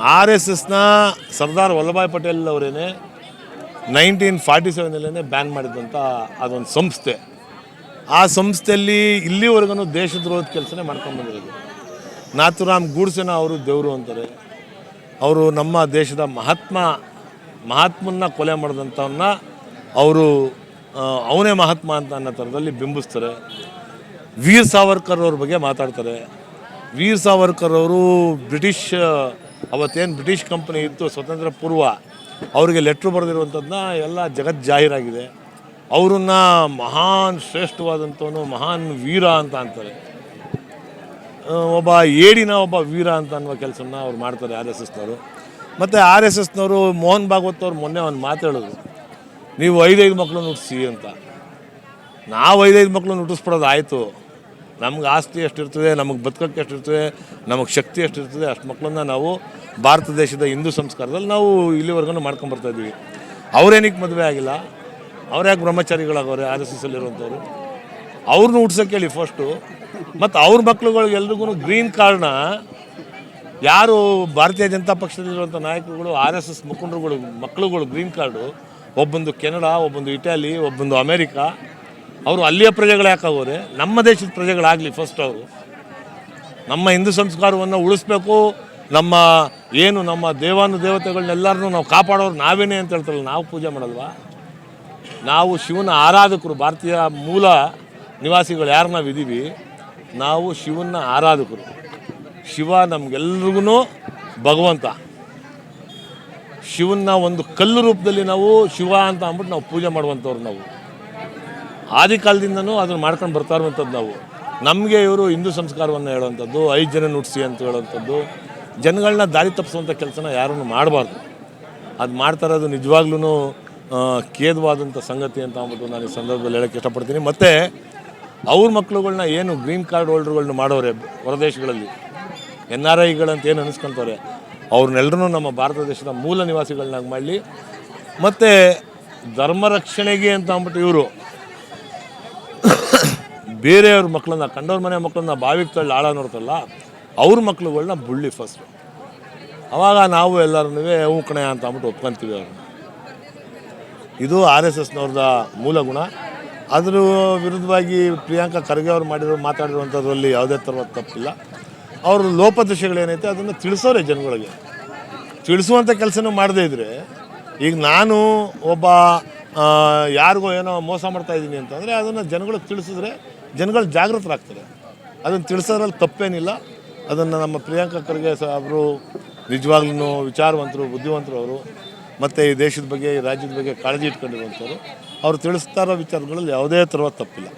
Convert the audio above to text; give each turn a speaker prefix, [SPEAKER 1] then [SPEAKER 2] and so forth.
[SPEAKER 1] R S ಎಸ್ನ ಸರ್ದಾರ್ ವಲ್ಲಭಾಯ್ ಪಟೇಲ್ ಅವರೇನೆ nineteen forty ಸೆವೆನಲ್ಲೇ ಬ್ಯಾನ್ ಮಾಡಿದಂಥ ಅದೊಂದು ಸಂಸ್ಥೆ. ಆ ಸಂಸ್ಥೆಯಲ್ಲಿ ಇಲ್ಲಿವರೆಗೂ ದೇಶದ್ರೋಹದ ಕೆಲಸನೇ ಮಾಡ್ಕೊಂಡು ಬಂದಿರೋದು. ನಾಥುರಾಮ್ ಗೂಡ್ಸೆನ ಅವರು ದೇವರು ಅಂತಾರೆ. ಅವರು ನಮ್ಮ ದೇಶದ ಮಹಾತ್ಮ, ಮಹಾತ್ಮನ್ನ ಕೊಲೆ ಮಾಡಿದಂಥವನ್ನ ಅವರು ಅವನೇ ಮಹಾತ್ಮ ಅಂತ ಅನ್ನೋ ಥರದಲ್ಲಿ ಬಿಂಬಿಸ್ತಾರೆ. ವೀರ್ ಸಾವರ್ಕರ್ ಅವ್ರ ಬಗ್ಗೆ ಮಾತಾಡ್ತಾರೆ. ವೀರ್ ಸಾವರ್ಕರ್ ಅವರು ಬ್ರಿಟಿಷ್ ಅವತ್ತೇನು ಬ್ರಿಟಿಷ್ ಕಂಪ್ನಿ ಇತ್ತು, ಸ್ವತಂತ್ರ ಪೂರ್ವ, ಅವರಿಗೆ ಲೆಟ್ರ್ ಬರೆದಿರುವಂಥದ್ದನ್ನ ಎಲ್ಲ ಜಗತ್ ಜಾಹೀರಾಗಿದೆ. ಅವರನ್ನ ಮಹಾನ್ ಶ್ರೇಷ್ಠವಾದಂಥವನು, ಮಹಾನ್ ವೀರ ಅಂತ ಅಂತಾರೆ. ಒಬ್ಬ ಏಡಿನ ಒಬ್ಬ ವೀರ ಅಂತ ಅನ್ನುವ ಕೆಲಸನ ಅವ್ರು ಮಾಡ್ತಾರೆ ಆರ್ ಎಸ್ ಎಸ್ನವರು. ಮತ್ತು ಆರ್ ಎಸ್ ಎಸ್ನವರು ಮೋಹನ್ ಭಾಗವತ್ ಅವ್ರು ಮೊನ್ನೆ ಒಂದು ಮಾತು ಹೇಳಿದ್ರು. ನೀವು ಐದೈದು ಮಕ್ಕಳನ್ನ ಹುಟ್ಟಿಸಿ ಅಂತ. ನಾವು ಐದೈದು ಮಕ್ಕಳನ್ನ ಹುಟ್ಟಿಸ್ಬಿಡೋದು ಆಯಿತು. ನಮ್ಗೆ ಆಸ್ತಿ ಎಷ್ಟಿರ್ತದೆ, ನಮಗೆ ಬದುಕಕ್ಕೆ ಎಷ್ಟಿರ್ತದೆ, ನಮಗೆ ಶಕ್ತಿ ಎಷ್ಟಿರ್ತದೆ, ಅಷ್ಟು ಮಕ್ಕಳನ್ನ ನಾವು ಭಾರತ ದೇಶದ ಹಿಂದೂ ಸಂಸ್ಕಾರದಲ್ಲಿ ನಾವು ಇಲ್ಲಿವರೆಗೂ ಮಾಡ್ಕೊಂಬರ್ತಾ ಇದ್ದೀವಿ. ಅವ್ರೇನಕ್ಕೆ ಮದುವೆ ಆಗಿಲ್ಲ ಅವ್ರ್ಯಾಕೆ ಬ್ರಹ್ಮಚಾರಿಗಳಾಗವ್ರೆ ಆರ್ ಎಸ್ ಎಸ್ ಅಲ್ಲಿರುವಂಥವ್ರು ಅವ್ರನ್ನ ಹುಡ್ಸೋಕೆ ಹೇಳಿ ಫಸ್ಟು ಮತ್ತು ಅವ್ರ ಮಕ್ಳುಗಳಿಗೆಲ್ರಿಗೂ ಗ್ರೀನ್ ಕಾರ್ಡ್ನ ಯಾರು ಭಾರತೀಯ ಜನತಾ ಪಕ್ಷದಲ್ಲಿರುವಂಥ ನಾಯಕರುಗಳು, ಆರ್ ಎಸ್ ಎಸ್ ಮುಖಂಡರುಗಳು ಮಕ್ಕಳುಗಳು ಗ್ರೀನ್ ಕಾರ್ಡು ಒಬ್ಬೊಂದು ಕೆನಡಾ, ಒಬ್ಬೊಂದು ಇಟಾಲಿ, ಒಬ್ಬೊಂದು ಅಮೇರಿಕಾ ಅವರು ಅಲ್ಲಿಯ ಪ್ರಜೆಗಳು ಯಾಕಾಗೋರೆ ನಮ್ಮ ದೇಶದ ಪ್ರಜೆಗಳಾಗಲಿ ಫಸ್ಟ್ ಅವರು. ನಮ್ಮ ಹಿಂದೂ ಸಂಸ್ಕಾರವನ್ನು ಉಳಿಸ್ಬೇಕು. ನಮ್ಮ ಏನು ನಮ್ಮ ದೇವಾನು ದೇವತೆಗಳನ್ನೆಲ್ಲರನ್ನೂ ನಾವು ಕಾಪಾಡೋರು ನಾವೇನೇ ಅಂತ ಹೇಳ್ತಾರಲ್ಲ, ನಾವು ಪೂಜೆ ಮಾಡಲ್ವಾ? ನಾವು ಶಿವನ ಆರಾಧಕರು, ಭಾರತೀಯ ಮೂಲ ನಿವಾಸಿಗಳು ಯಾರು ನಾವು ಇದ್ದೀವಿ ನಾವು ಶಿವನ ಆರಾಧಕರು. ಶಿವ ನಮಗೆಲ್ರಿಗೂ ಭಗವಂತ. ಶಿವನ್ನ ಒಂದು ಕಲ್ಲು ರೂಪದಲ್ಲಿ ನಾವು ಶಿವ ಅಂತ ಅಂದ್ಬಿಟ್ಟು ನಾವು ಪೂಜೆ ಮಾಡುವಂಥವ್ರು ನಾವು. ಆದಿ ಕಾಲದಿಂದನೂ ಅದನ್ನು ಮಾಡ್ಕೊಂಡು ಬರ್ತಾ ಇರುವಂಥದ್ದು ನಾವು. ನಮಗೆ ಇವರು ಹಿಂದೂ ಸಂಸ್ಕಾರವನ್ನು ಹೇಳುವಂಥದ್ದು, ಐದು ಜನ ನುಡಿಸಿ ಅಂತ ಹೇಳುವಂಥದ್ದು ಜನಗಳನ್ನ ದಾರಿ ತಪ್ಪಿಸುವಂಥ ಕೆಲಸನ ಯಾರನ್ನು ಮಾಡಬಾರ್ದು. ಅದು ಮಾಡ್ತಾರೆ ಅದು ನಿಜವಾಗ್ಲೂ ಖೇದವಾದಂಥ ಸಂಗತಿ ಅಂತ ಅಂದ್ಬಿಟ್ಟು ನಾನು ಈ ಸಂದರ್ಭದಲ್ಲಿ ಹೇಳೋಕ್ಕೆ ಇಷ್ಟಪಡ್ತೀನಿ. ಮತ್ತು, ಅವ್ರ ಮಕ್ಕಳುಗಳನ್ನ ಏನು ಗ್ರೀನ್ ಕಾರ್ಡ್ ಹೋಲ್ಡರ್ಗಳನ್ನ ಮಾಡೋರೆ ಹೊರದೇಶಗಳಲ್ಲಿ, ಎನ್ ಆರ್ ಐಗಳಂತ ಏನು ಅನಿಸ್ಕೊಂತವ್ರೆ ಅವ್ರನ್ನೆಲ್ಲರೂ ನಮ್ಮ ಭಾರತ ದೇಶದ ಮೂಲ ನಿವಾಸಿಗಳನ್ನಾಗಿ ಮಾಡಲಿ. ಮತ್ತು, ಧರ್ಮ ರಕ್ಷಣೆಗೆ ಅಂತ ಅಂದ್ಬಿಟ್ಟು ಇವರು ಬೇರೆಯವ್ರ ಮಕ್ಕಳನ್ನ ಕಂಡವ್ರ ಮನೆ ಮಕ್ಕಳನ್ನ ಬಾವಿಗೆ ತಳ್ಳಿ ಆಳ ನೋಡ್ತಲ್ಲ ಅವ್ರ ಮಕ್ಳುಗಳ್ನ ಬುಳ್ಳಿ ಫಸ್ಟು ಅವಾಗ ನಾವು ಎಲ್ಲರೂ ಹೂ ಕಣೆ ಅಂತ ಅಂದ್ಬಿಟ್ಟು ಒಪ್ಕೊಂತೀವಿ ಅವ್ರನ್ನ. ಇದು ಆರ್ ಎಸ್ ಎಸ್ನವ್ರದ ಮೂಲ ಗುಣ. ಅದ್ರ ವಿರುದ್ಧವಾಗಿ ಪ್ರಿಯಾಂಕಾ ಖರ್ಗೆ ಅವ್ರು ಮಾಡಿರೋ, ಮಾತಾಡಿರುವಂಥದ್ರಲ್ಲಿ ಯಾವುದೇ ಥರ ತಪ್ಪಿಲ್ಲ. ಅವ್ರ ಏನೈತೆ, ಅದನ್ನು ತಿಳಿಸೋರೆ ಜನಗಳಿಗೆ. ತಿಳಿಸುವಂಥ ಕೆಲಸನೂ ಮಾಡದೇ ಇದ್ದರೆ ಈಗ ನಾನು ಒಬ್ಬ ಯಾರಿಗೋ ಏನೋ ಮೋಸ ಮಾಡ್ತಾ ಇದ್ದೀನಿ ಅಂತಂದರೆ ಅದನ್ನು ಜನಗಳಿಗೆ ತಿಳಿಸಿದ್ರೆ ಜನಗಳು ಜಾಗೃತರಾಗ್ತಾರೆ. ಅದನ್ನು ತಿಳಿಸೋದ್ರಲ್ಲಿ ತಪ್ಪೇನಿಲ್ಲ. ಅದನ್ನು ನಮ್ಮ ಪ್ರಿಯಾಂಕಾ ಖರ್ಗೆ ಅವರು ನಿಜವಾಗ್ಲೂ ವಿಚಾರವಂತರು, ಬುದ್ಧಿವಂತರು ಅವರು, ಮತ್ತು ಈ ದೇಶದ ಬಗ್ಗೆ, ಈ ರಾಜ್ಯದ ಬಗ್ಗೆ ಕಾಳಜಿ ಇಟ್ಕೊಂಡಿರುವಂಥವ್ರು, ಅವ್ರು ತಿಳಿಸ್ತಾ ಇರೋ ವಿಚಾರಗಳಲ್ಲಿ ಯಾವುದೇ ಥರದ ತಪ್ಪಿಲ್ಲ.